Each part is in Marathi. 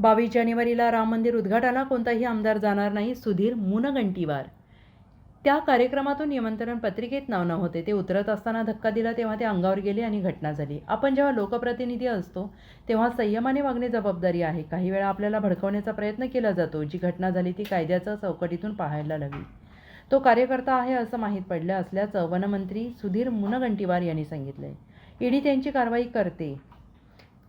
बावीस जानेवारीला राम मंदिर उद्घाटनाला कोणताही आमदार जाणार नाही सुधीर मुनगंटीवार. त्या कार्यक्रमातून निमंत्रण पत्रिकेत नाव होते. ते उतरत असताना धक्का दिला तेव्हा ते अंगावर गेले आणि घटना झाली. आपण जेव्हा लोकप्रतिनिधी असतो तेव्हा संयमाने वागणे जबाबदारी आहे. काही वेळा आपल्याला भडकवण्याचा प्रयत्न केला जातो. जी घटना झाली ती कायद्याच्या चौकटीतून पाहायला हवी तो कार्यकर्ता आहे असं माहीत पडलं असल्याचं वनमंत्री सुधीर मुनगंटीवार यांनी सांगितलंय. ईडी त्यांची कारवाई करते.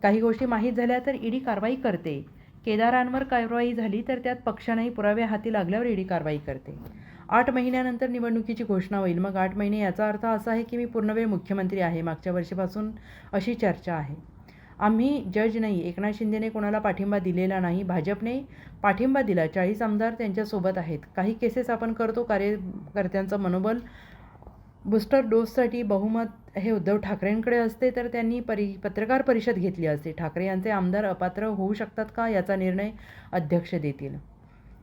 काही गोष्टी माहीत झाल्या तर ईडी कारवाई करते. केदारांवर कारवाई झाली तर त्यात पक्षानेही पुरावे हाती लागल्यावर ईडी कारवाई करते. आठ महिन्यानंतर निवडणुकीची घोषणा होईल. मग आठ महिने याचा अर्थ असा आहे की मी पूर्णवेळ मुख्यमंत्री आहे. मागच्या वर्षीपासून अशी चर्चा आहे. आम्ही जज नाही. एकनाथ शिंदेने कोणाला पाठिंबा दिलेला नाही. भाजपने पाठिंबा दिला. चाळीस आमदार त्यांच्यासोबत आहेत. काही केसेस आपण करतो. कार्यकर्त्यांचं मनोबल बूस्टर डोससाठी बहुमत हे उद्धव ठाकरेंकडे असते तर त्यांनी परि पत्रकार परिषद घेतली असते. ठाकरे यांचे आमदार अपात्र होऊ शकतात का याचा निर्णय अध्यक्ष देतील.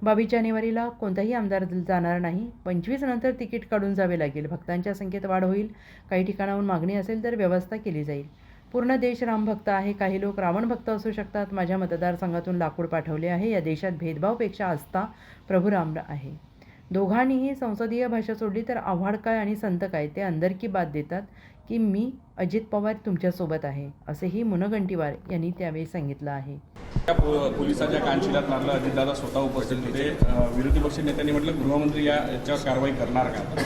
बावीस जानेवारीला कोणताही आमदार जाणार नाही. पंचवीस नंतर तिकीट काढून जावे लागेल. भक्तांच्या संख्येत वाढ होईल. काही ठिकाणाहून मागणी असेल तर व्यवस्था केली जाईल. पूर्ण देश रामभक्त आहे. काही लोक रावण भक्त असू शकतात. माझ्या मतदारसंघातून लाकूड पाठवले आहे. या देशात भेदभावपेक्षा आस्था प्रभू राम आहे. दोघांनीही संसदीय भाषा सोडली तर आव्हाड काय आणि संत काय ते अंदरकी बात देतात की मी अजित पवार तुमच्यासोबत आहे असेही मुनगंटीवार यांनी त्यावेळी सांगितलं आहे. पोलिसाच्या कानशिलात मारलं अजितदादा स्वतः उपस्थित होते. विरोधी पक्ष नेत्यांनी म्हटलं गृहमंत्री या याच्यावर कारवाई करणार का?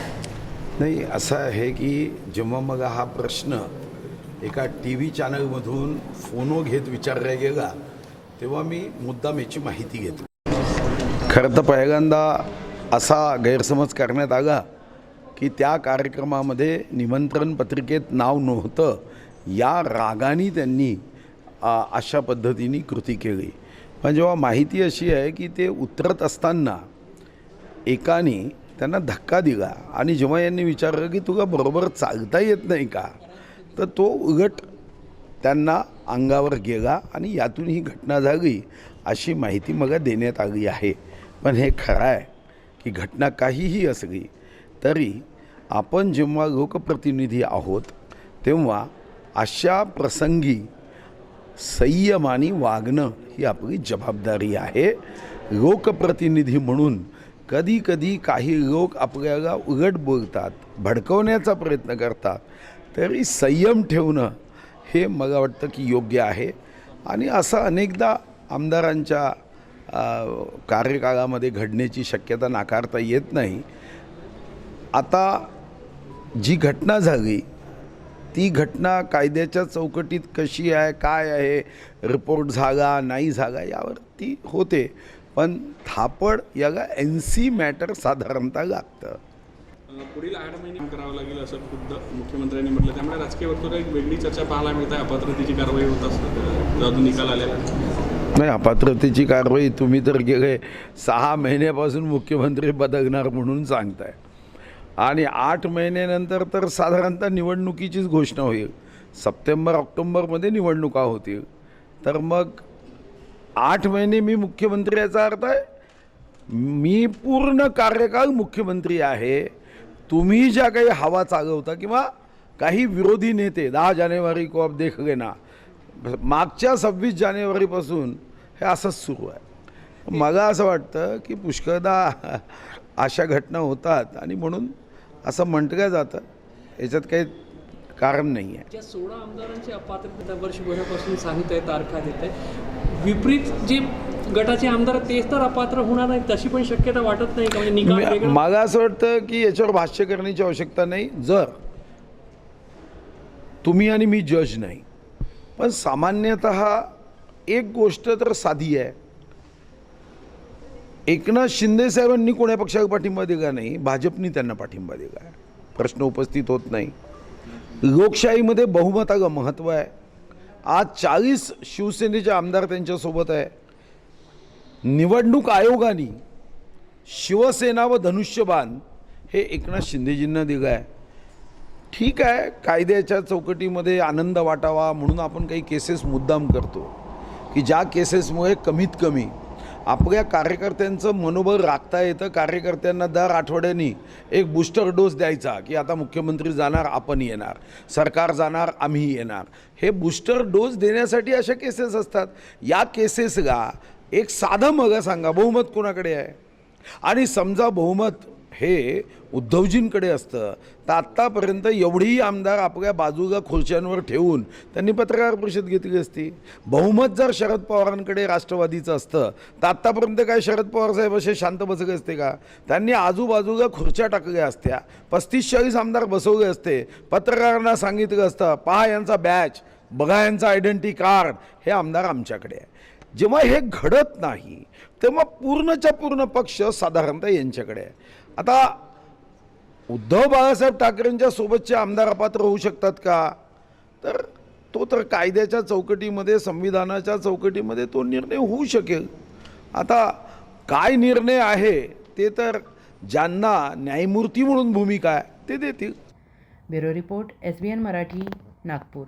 नाही असं आहे की जेव्हा मग हा प्रश्न एका टी व्ही चॅनलमधून फोनो घेत विचारला गेला तेव्हा मी मुद्दाम याची माहिती घेतली. खरं तर पहिल्यांदा असा गैरसमज करण्यात आला की त्या कार्यक्रमामध्ये निमंत्रण पत्रिकेत नाव नव्हतं. या रागाने त्यांनी अशा पद्धतीने कृती केली. पण जेव्हा माहिती अशी आहे की ते उतरत असताना एकाने त्यांना धक्का दिला आणि जेव्हा यांनी विचारलं की तुला बरोबर चालता येत नाही का? तर तो उघट त्यांना अंगावर गेला आणि यातून ही घटना झाली अशी माहिती मला देण्यात आली आहे. पण हे खरं आहे. की घटना काहीही असली तरी आपण जेव्हा लोकप्रतिनिधी आहोत तेव्हा अशा प्रसंगी संयमाने वागणं ही आपली जबाबदारी आहे. लोकप्रतिनिधी म्हणून कधी कधी काही लोक आपल्याला उलट बोलतात भडकवण्याचा प्रयत्न करतात तरी संयम ठेवणं हे मला वाटतं की योग्य आहे. आणि असं अनेकदा आमदारांच्या कार्यकाळामध्ये घडण्याची शक्यता नाकारता येत नाही. आता जी घटना झाली ती घटना कायद्याच्या चौकटीत कशी आहे काय आहे रिपोर्ट झाला नाही झाला यावर ती होते. पण थापड याला एन सी मॅटर साधारणतः लागतं. पुढील आठ महिने करावं लागेल असं खुद्द मुख्यमंत्र्यांनी म्हटलं. त्यामुळे राजकीय वर्तुळात एक वेगळी चर्चा पाहायला मिळते. अपात्रतेची कारवाई होत असतं अजून निकाल आलेला नाही. अपात्रतेची कारवाई तुम्ही तर गेले. सहा महिन्यापासून मुख्यमंत्री बदलणार म्हणून सांगताय. आणि आठ महिन्यानंतर तर साधारणतः निवडणुकीचीच घोषणा होईल. सप्टेंबर ऑक्टोंबरमध्ये निवडणुका होतील. तर मग आठ महिने मी मुख्यमंत्री याचा अर्थ आहे मी पूर्ण कार्यकाळ मुख्यमंत्री आहे. तुम्ही ज्या काही हवा चालवता किंवा काही विरोधी नेते दहा जानेवारी को आप देख लेना मागच्या सव्वीस जानेवारीपासून हे असंच सुरू आहे. मला असं वाटतं की पुष्कळदा अशा घटना होतात आणि म्हणून असं म्हटलं जातं. याच्यात काही कारण नाही आहे. ज्या सोळा आमदारांची अपात्रता वर्षभरापासून सांगत आहे तारखा देत आहे विपरीत जे गटाचे आमदार तेच तर अपात्र होणार नाही तशी पण शक्यता वाटत नाही म्हणजे मला असं वाटतं की याच्यावर भाष्य करण्याची आवश्यकता नाही. जर तुम्ही आणि मी जज नाही पण सामान्यतः एक गोष्ट तर साधी आहे. एकनाथ शिंदे साहेबांनी कोण्या पक्षाला पाठिंबा दिला नाही भाजपनी त्यांना पाठिंबा दिला आहे. प्रश्न उपस्थित होत नाही. लोकशाहीमध्ये बहुमताला महत्त्व आहे. आज चाळीस शिवसेनेचे आमदार त्यांच्यासोबत आहे. निवडणूक आयोगाने शिवसेना व धनुष्यबाण हे एकनाथ शिंदेजींना दिलं आहे. ठीक आहे कायद्याच्या चौकटीमध्ये आनंद वाटावा म्हणून आपण काही केसेस मुद्दाम करतो. की ज्या केसेसमुळे कमीत कमी आपल्या कार्यकर्त्यांचं मनोबल राखता येतं कार्यकर्त्यांना दर आठवड्यानी एक बूस्टर डोस द्यायचा की आता मुख्यमंत्री जाणार आपण येणार. सरकार जाणार आम्ही येणार. हे बूस्टर डोस देण्यासाठी अशा केसेस असतात. या केसेसला एक साधं मग सांगा बहुमत कोणाकडे आहे? आणि समजा बहुमत हे उद्धवजींकडे असतं. तर आत्तापर्यंत एवढीही आमदार आपल्या बाजूला खुर्च्यांवर ठेवून त्यांनी पत्रकार परिषद घेतली असती. बहुमत जर शरद पवारांकडे राष्ट्रवादीचं असतं तर आत्तापर्यंत काय शरद पवार साहेब असे शांत बसले असते का? त्यांनी आजूबाजूला खुर्च्या टाकल्या असत्या. पस्तीस चाळीस आमदार बसवले असते. पत्रकारांना सांगितलं असतं पहा यांचा बॅच बघा यांचा आयडेंटिटी कार्ड हे आमदार आमच्याकडे आहे. जेव्हा हे घडत नाही तेव्हा पूर्णच्या पूर्ण पक्ष साधारणतः यांच्याकडे आहे. आता उद्धव बाळासाहेब ठाकरेंच्या सोबतचे आमदार अपात्र होऊ शकतात का? तर तो तर कायद्याच्या चौकटीमध्ये संविधानाच्या चौकटीमध्ये तो निर्णय होऊ शकेल. आता काय निर्णय आहे ते तर ज्यांना न्यायमूर्ती म्हणून भूमिका आहे ते देतील. Bureau report S B N Marathi Nagpur.